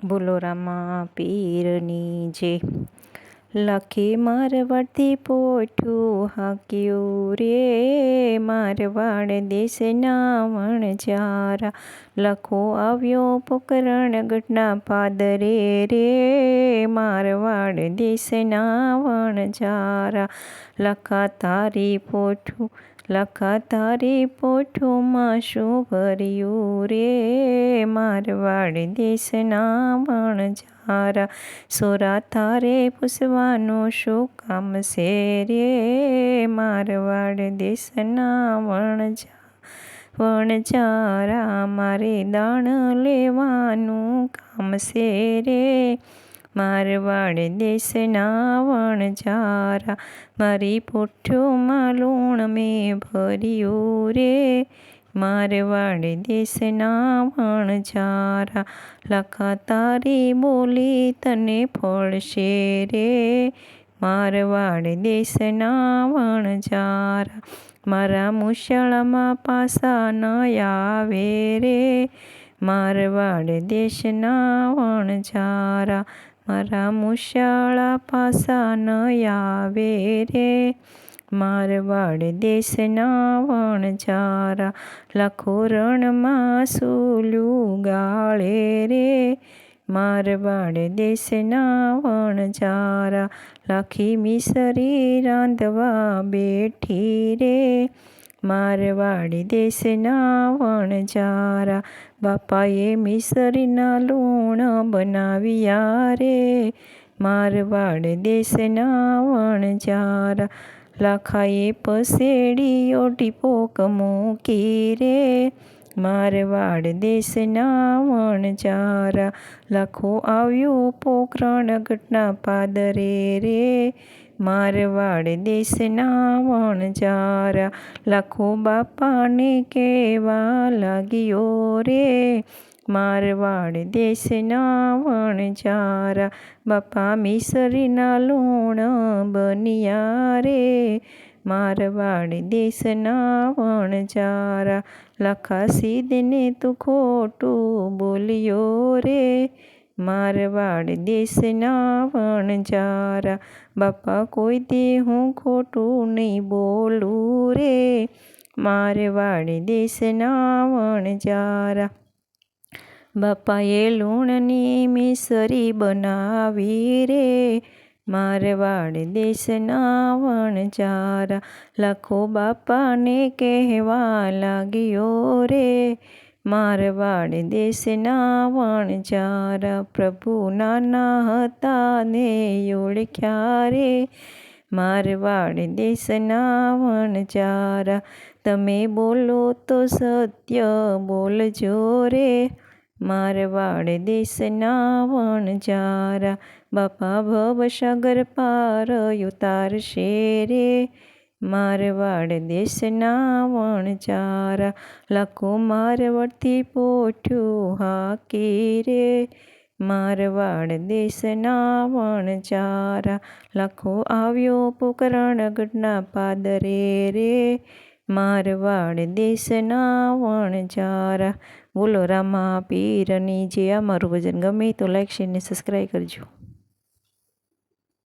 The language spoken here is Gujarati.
બોલો રામા પીરની જે લખે મારવાડથી પોઠું હાક્યું રે મારવાડ દેશના વણજારા લખો આવ્યો પોકરણ ગઢના પાદરે રે મારવાડ દેશના વણજારા લખા તારી પોઠું, લખા તારી પોઠુંમાં શું ભર્યું રે મારવાડ દેશના વણજારા સોરા તારે પૂછવાનું શું કામ છે રે મારવાડ દેશના વણજા વણજારા મારે દાણ લેવાનું કામ છે રે મારવાડ દેશના વણજારા મારી પોઠ્યોમાં લૂણ મેં ભર્યું રે મારવાડ દેશના વણઝારા લખા તારી બોલી તને ફળશે રે. મારવાડ દેશના વણઝારા મારા મુશાળામાં પાસા ન આવે રે. મારવાડ દેશના વણઝારા મારા મુશાળા પાસા ન આવે રે. મારવાડ દેશના વણઝારા લાખો રણમાં સુલું ગાળે રે. મારવાડ દેશના વણઝારા લાખી મિસરી રાંધવા બેઠી રે. મારવાડ દેશના વણજારા બાપાએ મિસરીના લૂણ બનાવ્યા રે. મારવાડ દેશના વણજારા લાખાએ પસેડી ટીપો પોક મૂકી રે, મારવાડ દેશના વણજારા લાખો આવ્યો પોકરણ ઘટના પાદરે રે, મારવાડ દેશના વણજારા લાખો બાપાને કેવા લાગ્યો રે મારવાડ દેશના વણજારા બાપા મિસરીના લૂણ બનિયા રે. મારવાડ દેશના વણજારા લખા સીધને તું ખોટું બોલ્યો રે. મારવાડ દેશના વણજારા બાપા કોઈ દે હું ખોટું નહીં બોલું રે. મારવાડ દેશના વણજારા બાપાએ લૂણની મિસરી બનાવી રે. મારવાડ દેશના વણજારા લાખો બાપાને કહેવા લાગ્યો રે. મારવાડ દેશના વણજારા પ્રભુ નાના હતા ને ઓળખ્યા રે. મારવાડ દેશના વણજારા તમે બોલો તો સત્ય બોલજો રે. મારવાડ દેશના વણજારા બાપા ભવસાગર પાર ઉતારશે રે મારવાડ દેશના વણજારા લાખો મારવાડથી પોઠ્યું હાકી રે. મારવાડ દેશના વણજારા લાખો આવ્યો પોકરણ ગઢના પાદરે રે. મારવાડ દેશના વણજારા બોલો રામા પીરની જે અમારું ભજન ગમે તો લાઈક શેર ને સબસ્ક્રાઈબ કરજો.